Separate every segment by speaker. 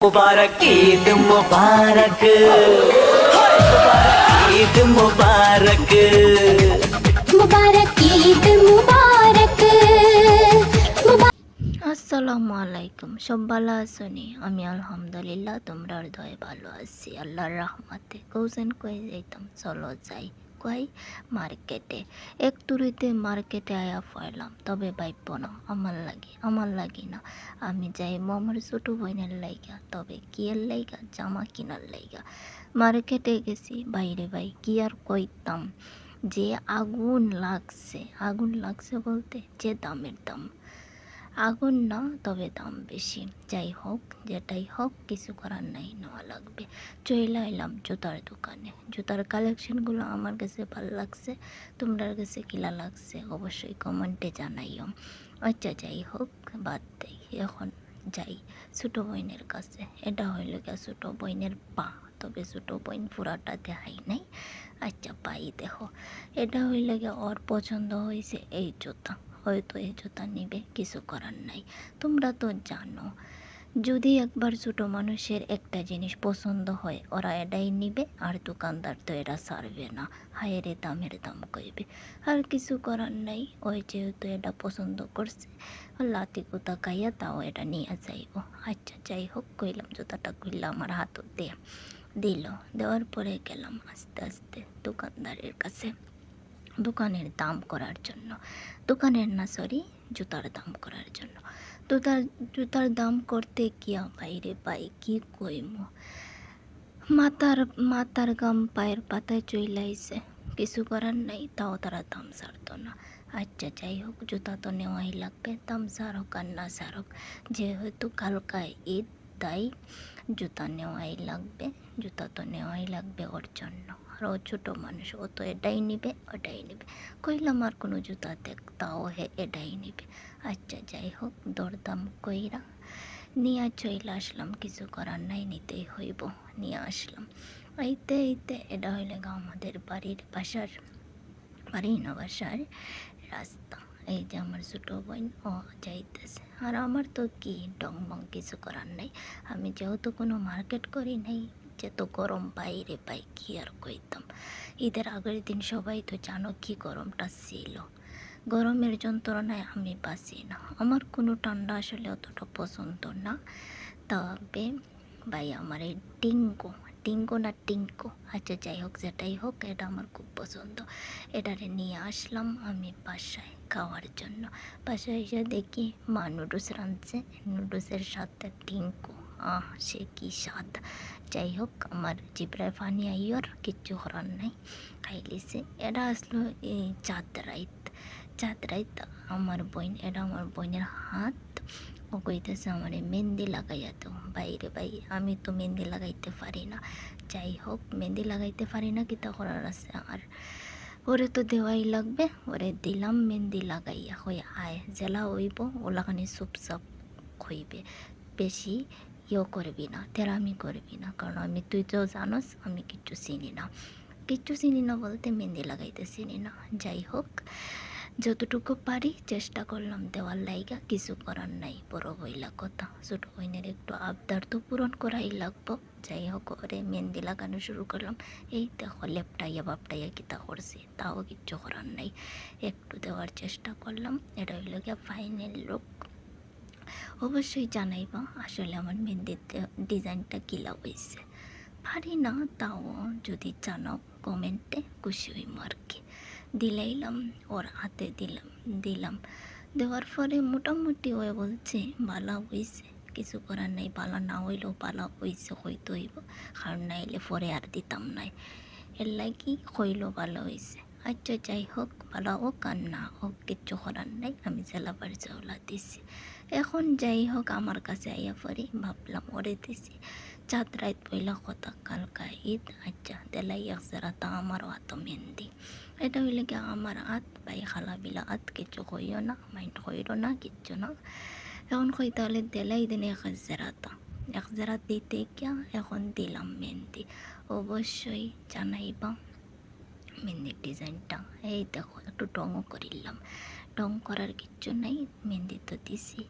Speaker 1: मुबारक ईद मुबारक मुबारक ईद मुबारक
Speaker 2: মুবারক ঈদ মুবারক মুবারক
Speaker 3: আসসালামু আলাইকুম সব ভালো আছো নি আমি আলহামদুলিল্লাহ তোমরার দয়ে ভালো আছি আল্লাহর রহমতে কৌশন কই যাইতাম চলো যাই কই মার্কেটে। এক তুরিতে মার্কেটে আয়া পড়লাম, তবে ভাইব না, আমার লাগে, আমার লাগি না। আমি যাই মামার ছোট বোনের লাইগা, তবে কি এর লাইগা, জামা কিনার লাইগা। মার্কেটে গেছি, বাইরে ভাই, কি আর কইতাম? যে আগুন লাগছে আগুন লাগছে বলতে যে দামের দাম। আগুন না, তবে দাম বেশি। যাই হোক, যেটাই হোক, কিছু করার নাই, নেওয়া লাগবে। চলে এলাম জুতার দোকানে। জুতার কালেকশনগুলো আমার কাছে ভালো লাগছে, তোমরার কাছে কিলা লাগছে, অবশ্যই কমেন্টে জানাইও। আচ্ছা যাই হোক, বাদ দেই, এখন যাই ছোটো বোনের কাছে। এটা হইল গিয়া ছোটো বোনের পা, তবে ছোটো বোন পুরাটা দেখাই নাই। আচ্ছা পাই দেখো। এটা হইলে গিয়া ওর পছন্দ হয়েছে এই জুতা। হয়তো এই জুতা নিবে কিছু করার নাই। তোমরা তো জানো, যদি একবার ছোটো মানুষের একটা জিনিস পছন্দ হয়, ওরা এটাই নিবে, আর দোকানদার তো এটা সারবে না। হায়েরে দামের দাম কইবে। আর কিছু করার নাই, ওই যেহেতু এটা পছন্দ করছে লাতি কুতা খাইয়া তাও এটা নিয়ে যাইব। আচ্ছা যাই হোক, কইলাম জুতাটা কইলাম আমার হাতও দে দিল, দেওয়ার পরে গেলাম আস্তে আস্তে দোকানদারের কাছে। দোকানের দাম করার জন্য। দোকানের না সরি জুতার দাম করার জন্য। জুতার জুতার দাম করতে গিয়া বাইরে পাই, কি কইমু? মাথার মাথার গাম পায়ের পাতায় চইলাইছে। কিছু করার নাই, তাও তারা দাম সারতো না। আচ্ছা যাই হোক, জুতা তো নেওয়াই লাগবে, দাম সার হোক আর না সার হোক। যেহেতু কালকায় ঈদ তাই জুতা নেওয়াই লাগবে, জুতা তো নেওয়াই লাগবে ওর জন্য। আর ও ছোটো মানুষ, ও তো এটাই নিবে, ওটাই নিবে। কইলাম আর কোনো জুতা দেখ, তাও হে এটাই নিবে। আচ্ছা যাই হোক, দরদাম কইরা নিয়ে চইলে আসলাম, কিছু করার নাই, নিতেই হইব, নিয়ে আসলাম। এইতে এইতে এটা হইলে আমাদের বাড়ির বাসার, বাড়ি না বাসার রাস্তা। এই যে আমার ছোটো বোন, ও যাইতেছে। আর আমার তো কি ডং বং কিছু করার নাই। আমি যেহেতু কোনো মার্কেট করি নাই যে তো গরম বাইরে পাই কি আর কইতাম? ঈদের আগের দিন সবাই তো জানো কি গরমটা ছিল। গরমের যন্ত্রণায় আমি বাঁচি না। আমার কোনো ঠান্ডা আসলে অতটা পছন্দ না। তবে, ভাই, আমার এই টিঙ্কো টিঙ্কো না টিঙ্কো। আচ্ছা যাই হোক যেটাই হোক, এটা আমার খুব পছন্দ। এটারে নিয়ে আসলাম আমি বাসায় খাওয়ার জন্য। বাসায় এসে দেখি মা নুডলস রাঁধছে। নুডলসের সাথে টিঙ্কো। আহ, সে কি স্বাদ। যাই হোক আমার জিব্রায় পানি আইয়র, কিচ্ছু করার নাই। খাইলিছে। এটা আসলো এই চাঁদ রাইত। চাঁদ রাইত, আমার বোন, এটা আমার বোনের হাত। ও কইতেছে আমারে মেহেন্দি লাগাইয়া তো বাইরে ভাই আমি তো মেহেন্দি লাগাইতে পারি না যাই হোক মেহেন্দি লাগাইতে পারি না, কিতা করার আছে? আর ওরে তো দেওয়াই লাগবে ওরে দিলাম মেহেন্দি লাগাইয়া হয়ে আয় জেলা হইব, ওলাখানি চুপচাপ হইবে বেশি ইয়ে করবি না তেরামি করবি না কারণ আমি তুই তো জানোস, আমি কিচ্ছু চিনি না। কিচ্ছু চিনি না বলতে মেহেন্দি লাগাইতে চিনি না যাই হোক যতটুকু পারি চেষ্টা করলাম, দেওয়ার লাইগা কিছু করার নাই, বড় বইলা কথা। ছোট বইনের একটু আবদার তো পূরণ করাই লাগবো। যাই হোক, ওরে মেহেন্দি লাগানো শুরু করলাম। এই দেখো, লেপটাইয়া বাপটাইয়া কিতা করছে, তাও কিচ্ছু করার নাই। একটু দেওয়ার চেষ্টা করলাম, এটা হইল গিয়া ফাইনাল লুক অবশ্যই জানাইবা, আসলে আমার মেহেন্দির ডিজাইনটা কিলা হয়েছে পারি না, তাও যদি জানাও কমেন্টে, খুশি হইম আর কি। দিলাইলাম, ওর হাতে দিলাম দিলাম। দেওয়ার পরে মোটামুটি ওই বলছে, বালা হইছে, কিছু করার নাই, বালা না হইলেও বালা হইছে, হইতে হইব। কারণ নাইলে পরে আর দিতাম নাই। এর লাগি হইল ভালো হইছে। আচ্ছা যাই হোক ভালো হোক আর না হোক, কিচ্ছু করার নাই, আমি জেলাবার চাউলা দিছি। এখন যাই হোক, আমার কাছে আইয়া পরে ভাবলাম ওরে দিছি। চাঁদ রাত পয়লা কথা কালকা ঈদ আচ্ছা দেলাই এক যারা তা আমারও হাত মেহেন্দি এটা হইলে কি আমার হাত বাই খালা বিলা হাত কিচ্ছু কইও না মাইন্ড কইরো না কিচ্ছু না এখন কই তাহলে দেলাই দিন এক জেরাতা এক জেরা দিতে গিয়া এখন দিলাম মেহেন্দি অবশ্যই জানাইবা মেহেন্দির ডিজাইনটা এই দেখো একটু টঙও করিলাম টং করার কিচ্ছু নাই মেহেন্দি তো দিছি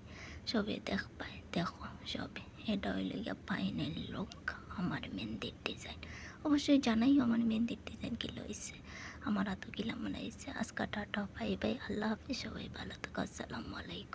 Speaker 3: সবে দেখ পায় দেখো সবে এটা হইল গিয়া ফাইনাল লুক আমার মেহেন্দির ডিজাইন অবশ্যই জানাই আমার মেহেন্দির ডিজাইন কি লইছে। আমার হাতও কিলা মনে হয়েছে আজকা টাটা বাই বাই আল্লাহ হাফিজ। সবাই ভালো থাকো। আসসালামু আলাইকুম।